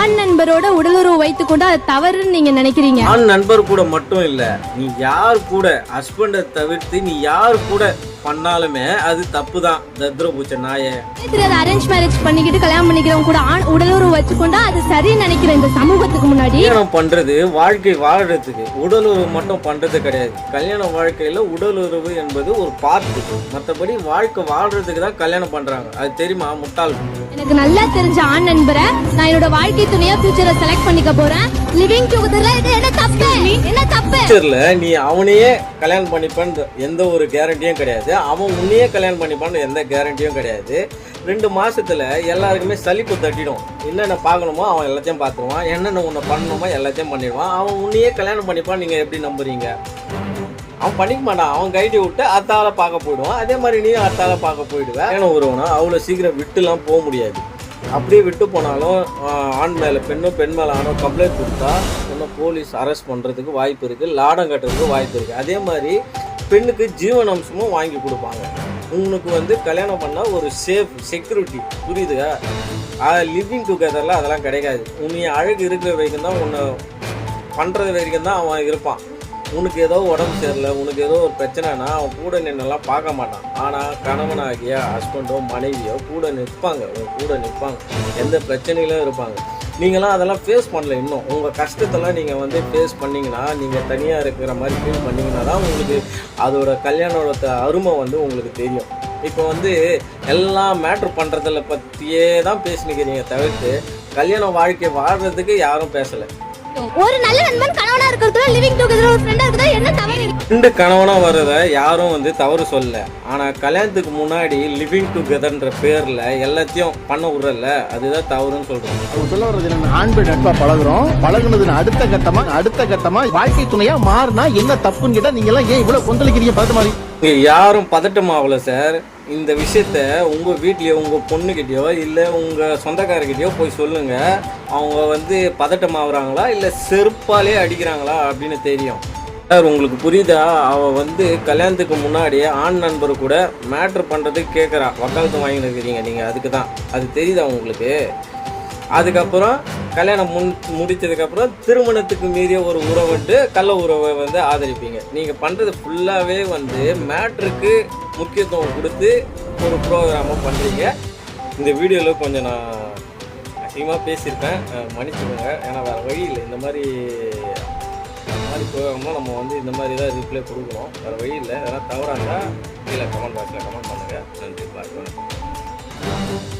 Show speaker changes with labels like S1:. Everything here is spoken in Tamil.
S1: ஆண் நண்பரோட உடலுறவு வைத்துக் கொண்டு அது தவறுன்னு நீங்க நினைக்கிறீங்க?
S2: ஆண் நண்பர் கூட மட்டும் இல்ல நீ யார் கூட ஹஸ்பண்டை தவிர்த்து நீ யார் கூட பண்ணாலுமே அது தப்பு தான் தத்ரபூச்ச நாயே
S1: தெரியாத அரேஞ்ச் மேரேஜ் பண்ணிக்கிட்டு கல்யாணம் பண்ணிக்கிறவங்க கூட ஆண் உடலுறவு வச்சுக்கொண்டா அது சரின்னு நினைக்கிறேன் இந்த சமூகத்துக்கு முன்னாடி
S2: கல்யாணம் பண்றது? வாழ்க்கை வாழறதுக்கு. உடல் உறவு மட்டும் பண்றது கிடையாது. கல்யாண வாழ்க்கையில உடல் உறவு என்பது ஒரு பார்ட்டு மற்றபடி வாழ்க்கை வாழ்றதுக்கு தான் கல்யாணம் பண்றாங்க. அது தெரியுமா? முட்டாள்.
S1: எனக்கு நல்லா தெரிஞ்ச ஆண் நண்பரை நான் என்னோட வாழ்க்கை துணையா ஃபியூச்சரை செலக்ட் பண்ணிக்க போறேன். லிவிங் டுகெதர்ல இது என்ன தப்பு? என்ன தப்பு?
S2: ஃபியூச்சர்ல நீ அவனையே கல்யாணம் பண்ணிப்பான்னு எந்த ஒரு கேரண்டியும் கிடையாது. அவன் உன்னையே கல்யாணம் பண்ணிப்பான்னு எந்த கேரண்டியும் கிடையாது. ரெண்டு மாசத்துல எல்லாருக்குமே சலிப்பு தட்டிடும். என்னென்ன பார்க்கணுமோ அவன் எல்லாத்தையும் பார்த்துருவான். என்னென்ன உன்னை பண்ணணுமோ எல்லாத்தையும் பண்ணிடுவான். அவன் உன்னையே கல்யாணம் பண்ணிப்பான் நீங்க எப்படி நம்புறீங்க? அவன் பண்ணிக்க மாட்டான். அவன் கைட்டி விட்டு அத்தால பார்க்க போயிடுவான். அதே மாதிரி நீ அத்தால பார்க்க போயிடுவேன் ஏன்னா ஒருவனா அவ்வளோ சீக்கிரம் விட்டுலாம் போக முடியாது. அப்படியே விட்டு போனாலும் ஆண் மேலே பெண்ணும் பெண் மேலே ஆணோ கம்ப்ளைண்ட் கொடுத்தா இன்னும் போலீஸ் அரெஸ்ட் பண்ணுறதுக்கு வாய்ப்பு இருக்குது லாடம் கட்டுறதுக்கு வாய்ப்பு இருக்குது அதே மாதிரி பெண்ணுக்கு ஜீவன் அம்சமும் வாங்கி கொடுப்பாங்க. உங்களுக்கு வந்து கல்யாணம் பண்ணால் ஒரு சேஃப் செக்யூரிட்டி புரியுதுக்கா லிவிங் டுகெதரில் அதெல்லாம் கிடைக்காது. உன்னை அழகு இருக்கிற வரைக்கும் தான் உன்னை பண்ணுறது வரைக்கும் தான் அவன் இருப்பான். உனக்கு ஏதோ உடம்பு சரியில்லை உனக்கு ஏதோ ஒரு பிரச்சனைனா அவன் கூட நின்னெல்லாம் பார்க்க மாட்டான். ஆனால் கணவனாகிய ஹஸ்பண்டோ மனைவியோ கூட நிற்பாங்க உங்கள் கூட நிற்பாங்க. எந்த பிரச்சனையிலும் இருப்பாங்க. நீங்களாம் அதெல்லாம் ஃபேஸ் பண்ணல இன்னும். உங்கள் கஷ்டத்தெல்லாம் நீங்கள் வந்து ஃபேஸ் பண்ணிங்கன்னா நீங்கள் தனியாக இருக்கிற மாதிரி ஃபீல் பண்ணீங்கன்னா தான் உங்களுக்கு அதோட கல்யாணோட அருமை வந்து உங்களுக்கு தெரியும். இப்போ வந்து எல்லாம் மேட்ரு பண்ணுறதில் பற்றியே தான் பேசினுக்கிறீங்க தவிர்த்து கல்யாண வாழ்க்கை வாழ்கிறதுக்கு யாரும் பேசலை.
S1: ஒரு நல்ல நண்பன் கணவனா இருக்கிறதுல
S2: ரெண்டு கணவனா வர்றத யாரும் வந்து தவறு சொல்லல. ஆனா கல்யாணத்துக்கு முன்னாடி லிவிங் டுகெதர்ன்ற பேர்ல எல்லாத்தையும் பண்ண விடுறல அதுதான் தவறுன்னு சொல்றோம்.
S3: அவங்க சொல்ல வர்றது ஆண் பெண் நட்பா பழகுறோம். பழகுனதுன்னு அடுத்த கட்டமா அடுத்த கட்டமா வாழ்க்கை துணையா மாறினா என்ன தப்புன்னு கேட்டா நீங்க எல்லாம் ஏன் இவ்வளவு கொந்தளிக்கிறீங்க? பார்த்த மாதிரி.
S2: யாரும் பதட்டமாகல சார். இந்த விஷயத்த உங்க வீட்லயோ உங்க பொண்ணுகிட்டயோ இல்ல உங்க சொந்தக்காரர்கிட்டயோ போய் சொல்லுங்க. அவங்க வந்து பதட்டமாகறாங்களா இல்ல செருப்பாலே அடிக்கிறாங்களா அப்படின்னு தெரியும். சார் உங்களுக்கு புரியுதா? அவள் வந்து கல்யாணத்துக்கு முன்னாடியே ஆண் நண்பர் கூட மேட்ரு பண்ணுறதுக்கு கேட்குறா வக்காலத்து வாங்கிட்டு இருக்கிறீங்க அதுக்கு தான் அது தெரியுதா உங்களுக்கு? அதுக்கப்புறம் கல்யாணம் முன் முடித்ததுக்கப்புறம் திருமணத்துக்கு மீறிய ஒரு உறவுன்ட்டு கள்ள உறவை வந்து ஆதரிப்பீங்க. நீங்கள் பண்ணுறது ஃபுல்லாகவே வந்து மேட்ருக்கு முக்கியத்துவம் கொடுத்து ஒரு ப்ரோக்ராமாக பண்ணுறீங்க இந்த வீடியோவில் கொஞ்சம் நான் அதிகமாக பேசியிருப்பேன். மன்னிச்சுக்கோங்க. ஏன்னா வேறு வழி இல்லை. இந்த மாதிரி மாதிரி போகாமல் நம்ம வந்து இந்த மாதிரி தான் ரிப்ளை கொடுக்கணும். வேறு வழி இல்லை. அதெல்லாம் தவறாக இருந்தால் கீழே கமெண்ட் பாக்ஸில் கமெண்ட் பண்ணுங்கள் நன்றி. பாய்.